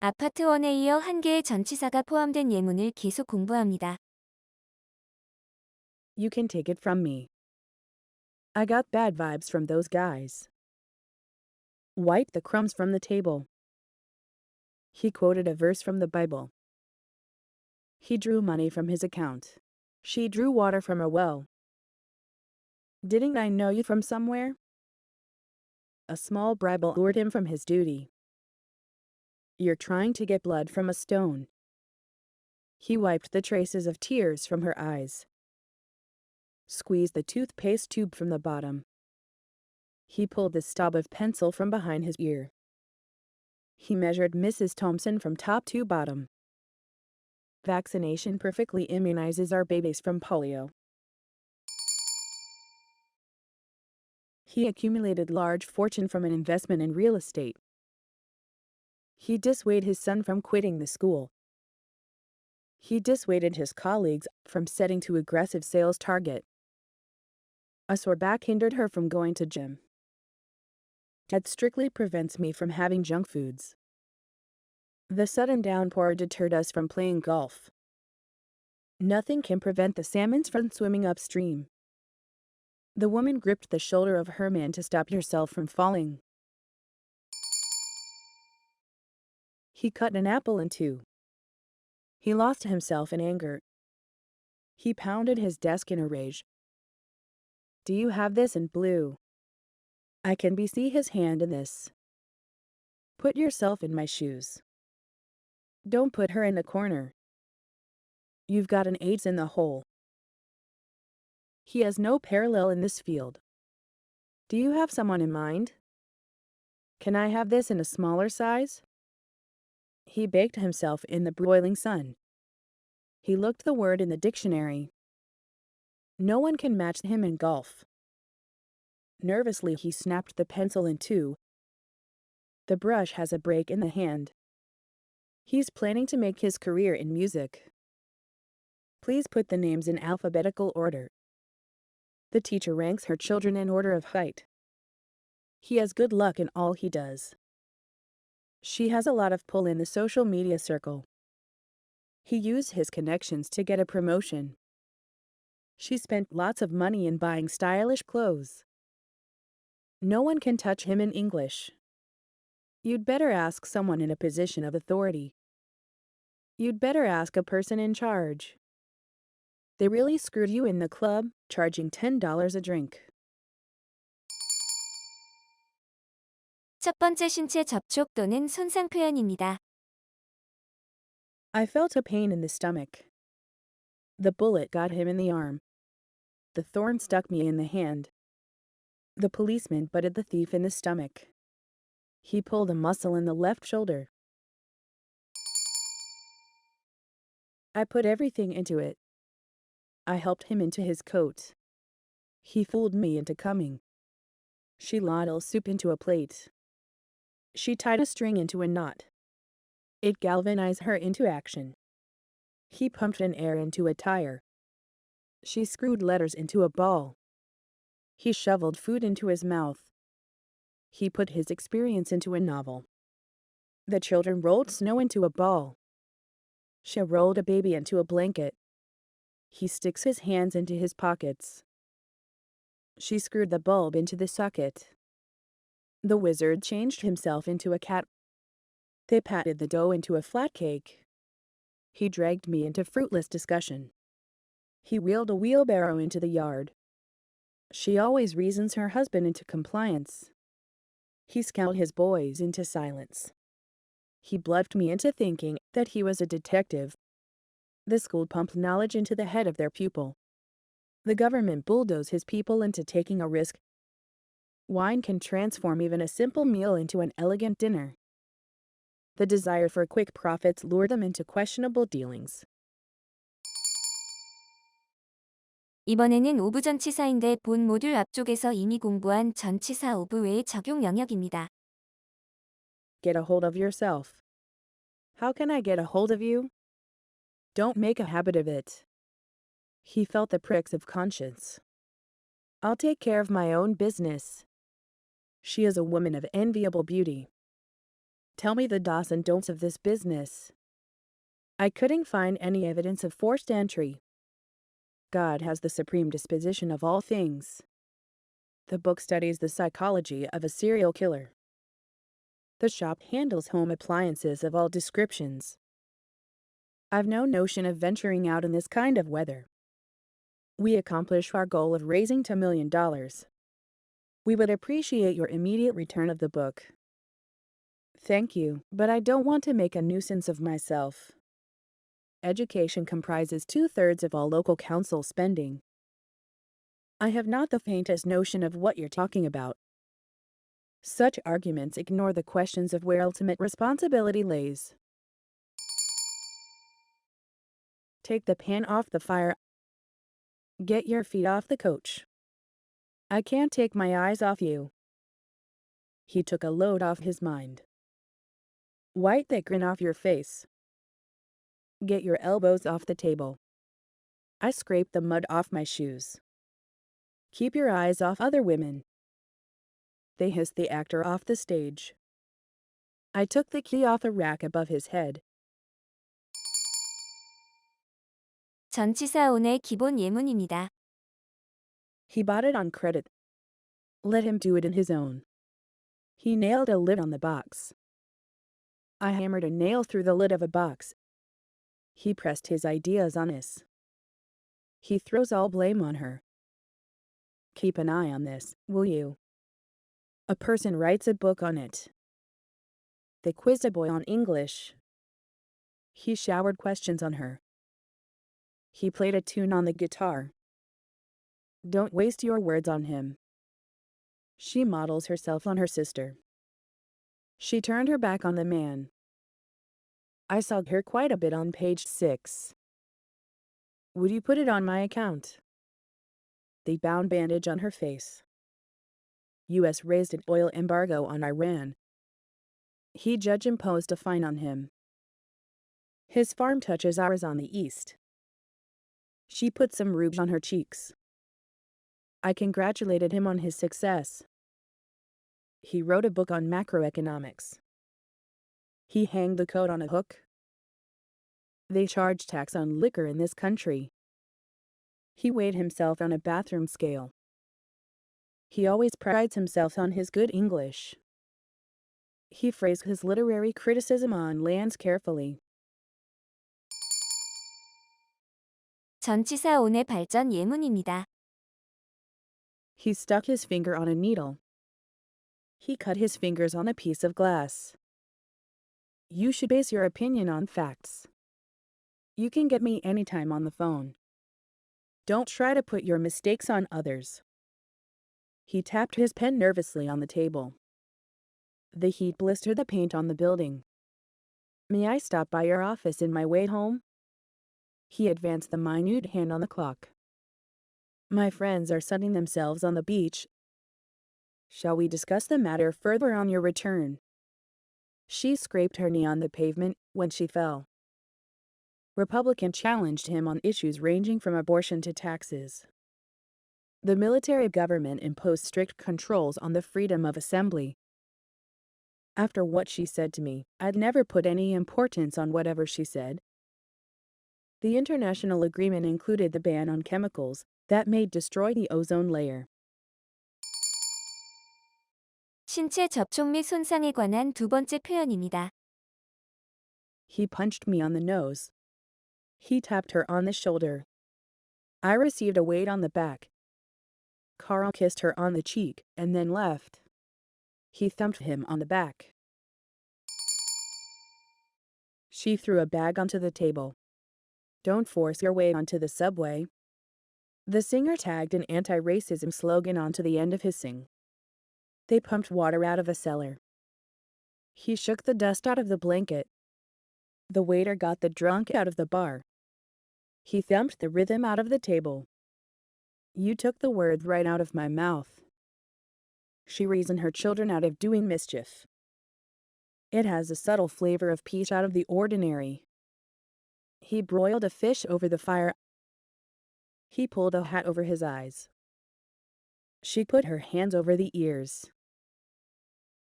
아파트 1에 이어 한 개의 전치사가 포함된 예문을 계속 공부합니다. You can take it from me. I got bad vibes from those guys. Wipe the crumbs from the table. He quoted a verse from the Bible. He drew money from his account. She drew water from a well. Didn't I know you from somewhere? A small bribe lured him from his duty. You're trying to get blood from a stone. He wiped the traces of tears from her eyes. Squeezed the toothpaste tube from the bottom. He pulled the stub of pencil from behind his ear. He measured Mrs. Thompson from top to bottom. Vaccination perfectly immunizes our babies from polio. He accumulated large fortune from an investment in real estate. He dissuaded his son from quitting the school. He dissuaded his colleagues from setting too aggressive sales target. A sore back hindered her from going to gym. That strictly prevents me from having junk foods. The sudden downpour deterred us from playing golf. Nothing can prevent the salmons from swimming upstream. The woman gripped the shoulder of her man to stop herself from falling. He cut an apple in two. He lost himself in anger. He pounded his desk in a rage. Do you have this in blue? I can be see his hand in this. Put yourself in my shoes. Don't put her in the corner. You've got an AIDS in the hole. He has no parallel in this field. Do you have someone in mind? Can I have this in a smaller size? He baked himself in the broiling sun. He looked the word in the dictionary. No one can match him in golf. Nervously, he snapped the pencil in two. The brush has a break in the hand. He's planning to make his career in music. Please put the names in alphabetical order. The teacher ranks her children in order of height. He has good luck in all he does. She has a lot of pull in the social media circle. He used his connections to get a promotion. She spent lots of money in buying stylish clothes. No one can touch him in English. You'd better ask someone in a position of authority. You'd better ask a person in charge. They really screwed you in the club, charging $10 a drink. 첫 번째 신체 접촉 또는 손상 표현입니다. I felt a pain in the stomach. The bullet got him in the arm. The thorn stuck me in the hand. The policeman butted the thief in the stomach. He pulled a muscle in the left shoulder. I put everything into it. I helped him into his coat. He fooled me into coming. She ladled soup into a plate. She tied a string into a knot. It galvanized her into action. He pumped an air into a tire. She screwed letters into a ball. He shoveled food into his mouth. He put his experience into a novel. The children rolled snow into a ball. She rolled a baby into a blanket. He sticks his hands into his pockets. She screwed the bulb into the socket. The wizard changed himself into a cat. They patted the dough into a flat cake. He dragged me into fruitless discussion. He wheeled a wheelbarrow into the yard. She always reasons her husband into compliance. He scowled his boys into silence. He bluffed me into thinking that he was a detective. The school pumped knowledge into the head of their pupil. The government bulldozed his people into taking a risk Wine can transform even a simple meal into an elegant dinner. The desire for quick profits lured them into questionable dealings. 이번에는 오브 전치사인데 본 모듈 앞쪽에서 이미 공부한 전치사 오브 외의 적용 영역입니다. Get a hold of yourself. How can I get a hold of you? Don't make a habit of it. He felt the pricks of conscience. I'll take care of my own business. She is a woman of enviable beauty. Tell me the do's and don'ts of this business. I couldn't find any evidence of forced entry. God has the supreme disposition of all things. The book studies the psychology of a serial killer. The shop handles home appliances of all descriptions. I've no notion of venturing out in this kind of weather. We accomplish our goal of raising $2 million. We would appreciate your immediate return of the book. Thank you, but I don't want to make a nuisance of myself. Education comprises two thirds of all local council spending. I have not the faintest notion of what you're talking about. Such arguments ignore the questions of where ultimate responsibility lays. Take the pan off the fire. Get your feet off the coach. I can't take my eyes off you. He took a load off his mind. Wipe that grin off your face. Get your elbows off the table. I scraped the mud off my shoes. Keep your eyes off other women. They hissed the actor off the stage. I took the key off a rack above his head. 전치사온의 기본 예문입니다. He bought it on credit. Let him do it in his own. He nailed a lid on the box. I hammered a nail through the lid of a box. He pressed his ideas on us. He throws all blame on her. Keep an eye on this, will you? A person writes a book on it. They quizzed a boy on English. He showered questions on her. He played a tune on the guitar. Don't waste your words on him. She models herself on her sister. She turned her back on the man. I saw her quite a bit on page six. Would you put it on my account? The bound bandage on her face. U.S. raised an oil embargo on Iran. He judge imposed a fine on him. His farm touches ours on the east. She put some rouge on her cheeks. I congratulated him on his success. He wrote a book on macroeconomics. He hanged the coat on a hook. They charge tax on liquor in this country. He weighed himself on a bathroom scale. He always prides himself on his good English. He phrased his literary criticism on lands carefully. 전치사온의 발전 예문입니다. He stuck his finger on a needle. He cut his fingers on a piece of glass. You should base your opinion on facts. You can get me anytime on the phone. Don't try to put your mistakes on others. He tapped his pen nervously on the table. The heat blistered the paint on the building. May I stop by your office in my way home? He advanced the minute hand on the clock. My friends are sunning themselves on the beach. Shall we discuss the matter further on your return? She scraped her knee on the pavement when she fell. Republican challenged him on issues ranging from abortion to taxes. The military government imposed strict controls on the freedom of assembly. After what she said to me, I'd never put any importance on whatever she said. The international agreement included the ban on chemicals that may destroy the ozone layer. 신체 접촉 및 손상에 관한 두 번째 표현입니다. He punched me on the nose. He tapped her on the shoulder. I received a weight on the back. Carl kissed her on the cheek and then left. He thumped him on the back. She threw a bag onto the table. Don't force your way onto the subway. The singer tagged an anti racism slogan onto the end of his sing. They pumped water out of a cellar. He shook the dust out of the blanket. The waiter got the drunk out of the bar. He thumped the rhythm out of the table. You took the words right out of my mouth. She reasoned her children out of doing mischief. It has a subtle flavor of peach out of the ordinary. He broiled a fish over the fire. He pulled a hat over his eyes. She put her hands over the ears.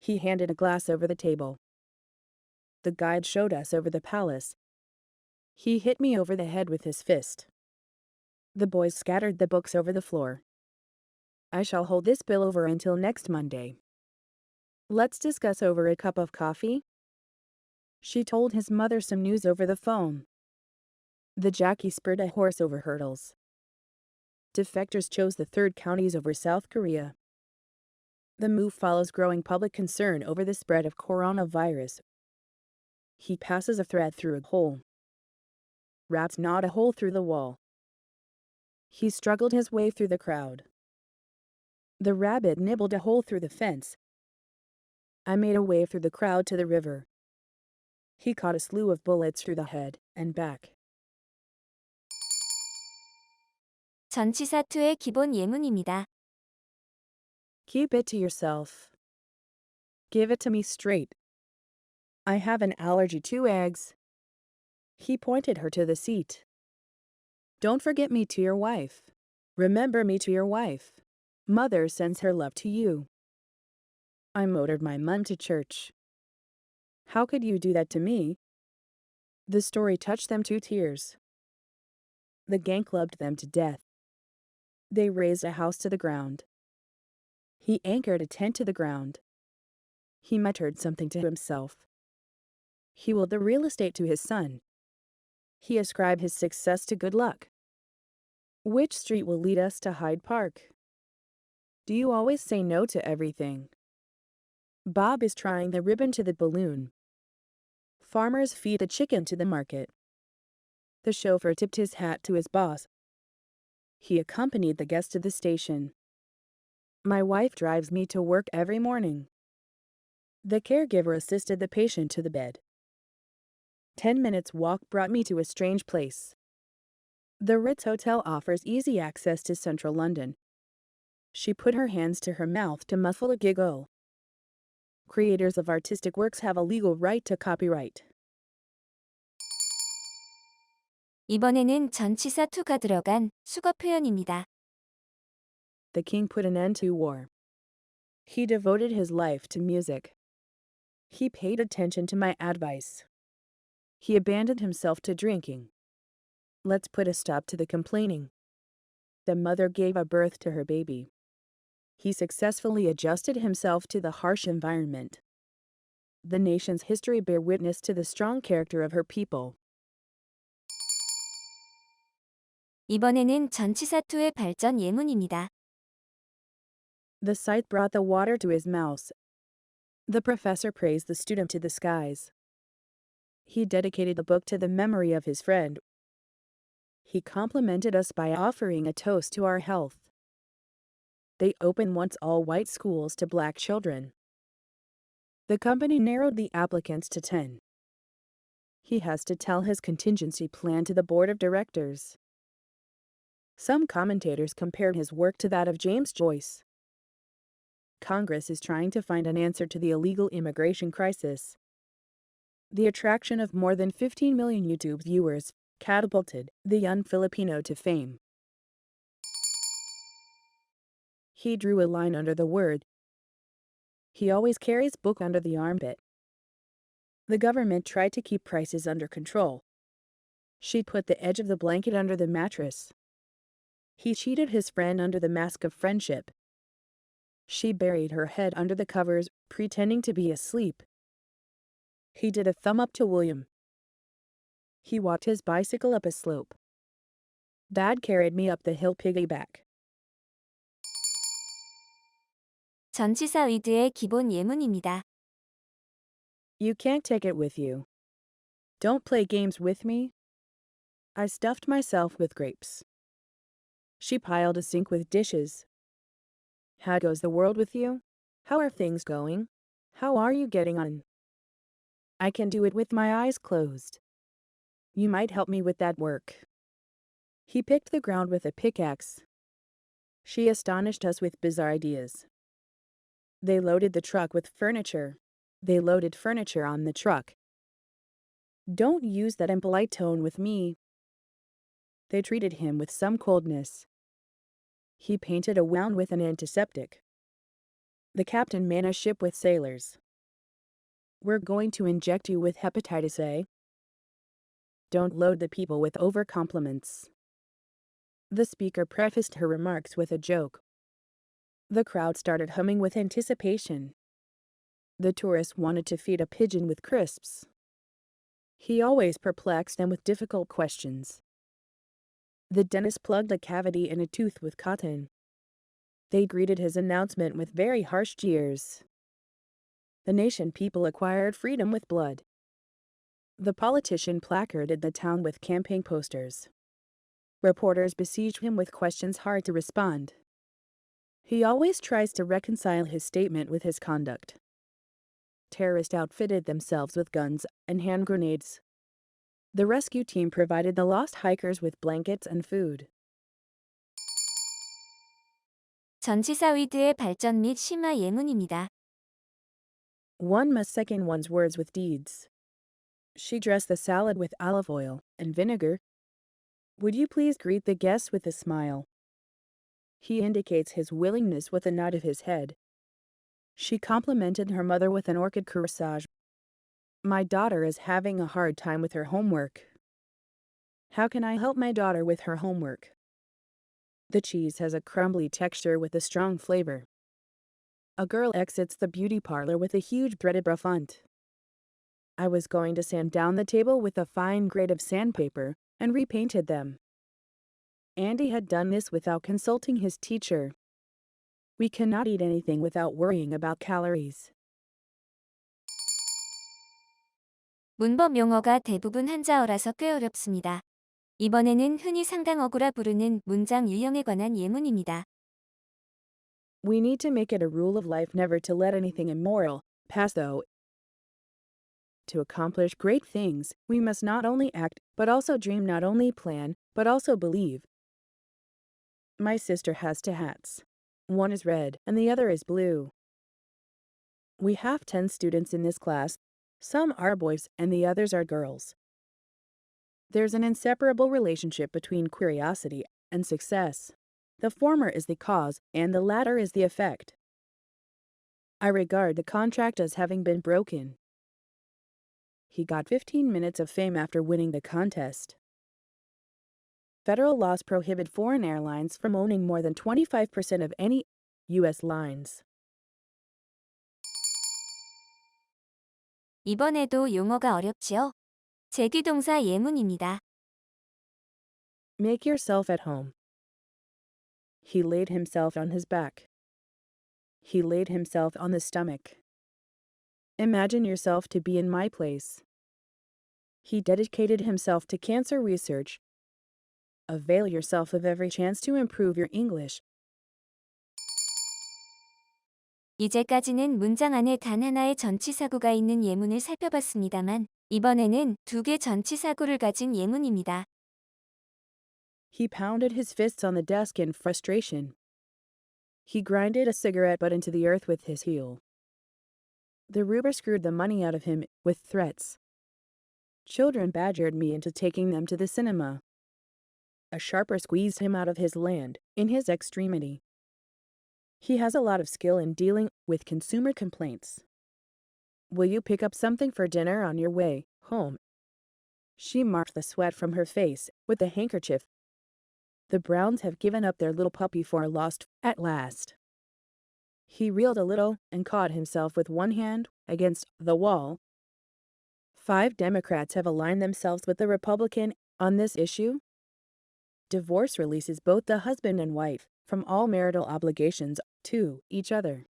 He handed a glass over the table. The guide showed us over the palace. He hit me over the head with his fist. The boys scattered the books over the floor. I shall hold this bill over until next Monday. Let's discuss over a cup of coffee. She told his mother some news over the phone. The jockey spurred a horse over hurdles. Defectors chose the third counties over South Korea. The move follows growing public concern over the spread of coronavirus. He passes a thread through a hole. Rats gnawed a hole through the wall. He struggled his way through the crowd. The rabbit nibbled a hole through the fence. I made a way through the crowd to the river. He caught a slew of bullets through the head and back. 전치사 2의 기본 예문입니다. Keep it to yourself. Give it to me straight. I have an allergy to eggs. He pointed her to the seat. Don't forget me to your wife. Remember me to your wife. Mother sends her love to you. I motored my mum to church. How could you do that to me? The story touched them to tears. The gang clubbed them to death. They razed a house to the ground. He anchored a tent to the ground. He muttered something to himself. He willed the real estate to his son. He ascribed his success to good luck. Which street will lead us to Hyde Park? Do you always say no to everything? Bob is trying the ribbon to the balloon. Farmers feed the chicken to the market. The chauffeur tipped his hat to his boss. He accompanied the guest to the station. My wife drives me to work every morning. The caregiver assisted the patient to the bed. Ten minutes walk brought me to a strange place. The Ritz Hotel offers easy access to central London. She put her hands to her mouth to muffle a giggle. Creators of artistic works have a legal right to copyright. 이번에는 전치사 2가 들어간 수거 표현입니다. The king put an end to war. He devoted his life to music. He paid attention to my advice. He abandoned himself to drinking. Let's put a stop to the complaining. The mother gave a birth to her baby. He successfully adjusted himself to the harsh environment. The nation's history bear witness to the strong character of her people. 이번에는 전치사 2의 발전 예문입니다. The sight brought the water to his mouth. The professor praised the student to the skies. He dedicated the book to the memory of his friend. He complimented us by offering a toast to our health. They opened once all white schools to black children. The company narrowed the applicants to 10. He has to tell his contingency plan to the board of directors. Some commentators compared his work to that of James Joyce. Congress is trying to find an answer to the illegal immigration crisis. The attraction of more than 15 million YouTube viewers catapulted the young Filipino to fame. He drew a line under the word. He always carries book under the armpit. The government tried to keep prices under control. She put the edge of the blanket under the mattress. He cheated his friend under the mask of friendship. She buried her head under the covers, pretending to be asleep. He did a thumb up to William. He walked his bicycle up a slope. Dad carried me up the hill piggyback. 전치사 위드의 기본 예문입니다. You can't take it with you. Don't play games with me. I stuffed myself with grapes. She piled a sink with dishes. How goes the world with you? How are things going? How are you getting on? I can do it with my eyes closed. You might help me with that work. He picked the ground with a pickaxe. She astonished us with bizarre ideas. They loaded the truck with furniture. They loaded furniture on the truck. Don't use that impolite tone with me. They treated him with some coldness. He painted a wound with an antiseptic. The captain manned a ship with sailors. We're going to inject you with hepatitis A. Don't load the people with over compliments. The speaker prefaced her remarks with a joke. The crowd started humming with anticipation. The tourist wanted to feed a pigeon with crisps. He always perplexed them with difficult questions. The dentist plugged a cavity in a tooth with cotton. They greeted his announcement with very harsh jeers. The nation people acquired freedom with blood. The politician placarded the town with campaign posters. Reporters besieged him with questions hard to respond. He always tries to reconcile his statement with his conduct. Terrorists outfitted themselves with guns and hand grenades. The rescue team provided the lost hikers with blankets and food. 전치사 위드의 발전 및 심화 예문입니다. One must second one's words with deeds. She dressed the salad with olive oil and vinegar. Would you please greet the guests with a smile? He indicates his willingness with a nod of his head. She complimented her mother with an orchid corsage. My daughter is having a hard time with her homework. How can I help my daughter with her homework? The cheese has a crumbly texture with a strong flavor. A girl exits the beauty parlor with a huge dreaded buffant. I was going to sand down the table with a fine grade of sandpaper and repainted them. Andy had done this without consulting his teacher. We cannot eat anything without worrying about calories. 문법 용어가 대부분 한자어라서 꽤 어렵습니다. 이번에는 흔히 상당어구라 부르는 문장 유형에 관한 예문입니다. We need to make it a rule of life never to let anything immoral pass though. To accomplish great things, we must not only act, but also dream, not only plan, but also believe. My sister has two hats. One is red and the other is blue. We have 10 students in this class. Some are boys and the others are girls. There's an inseparable relationship between curiosity and success. The former is the cause, and the latter is the effect. I regard the contract as having been broken. He got 15 minutes of fame after winning the contest. Federal laws prohibit foreign airlines from owning more than 25% of any U.S. lines. 이번에도 용어가 어렵지요? 제귀동사 예문입니다. Make yourself at home. He laid himself on his back. He laid himself on the stomach. Imagine yourself to be in my place. He dedicated himself to cancer research. Avail yourself of every chance to improve your English. 이제까지는 문장 안에 단 하나의 전치사구가 있는 예문을 살펴봤습니다만 이번에는 두 개 전치사구를 가진 예문입니다. He pounded his fists on the desk in frustration. He grinded a cigarette butt into the earth with his heel. The Ruber screwed the money out of him with threats. Children badgered me into taking them to the cinema. A sharper squeezed him out of his land in his extremity. He has a lot of skill in dealing with consumer complaints. Will you pick up something for dinner on your way home? She marked the sweat from her face with a handkerchief. The Browns have given up their little puppy for lost at last. He reeled a little and caught himself with one hand against the wall. Five Democrats have aligned themselves with the Republican on this issue. Divorce releases both the husband and wife from all marital obligations to each other.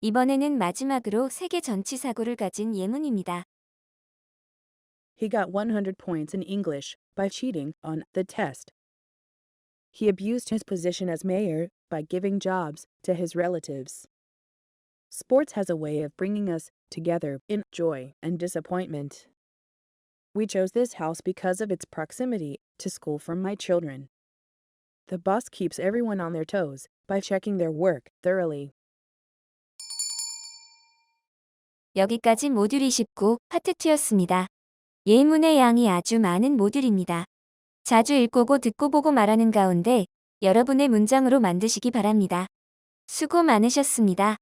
이번에는 마지막으로 세 개 전치사구를 가진 예문입니다. He got 100 points in English by cheating on the test. He abused his position as mayor by giving jobs to his relatives. Sports has a way of bringing us together in joy and disappointment. We chose this house because of its proximity to school for my children. The boss keeps everyone on their toes by checking their work thoroughly. 여기까지 모듈 29 파트 2였습니다. 예문의 양이 아주 많은 모듈입니다. 자주 읽고 듣고 보고 말하는 가운데 여러분의 문장으로 만드시기 바랍니다. 수고 많으셨습니다.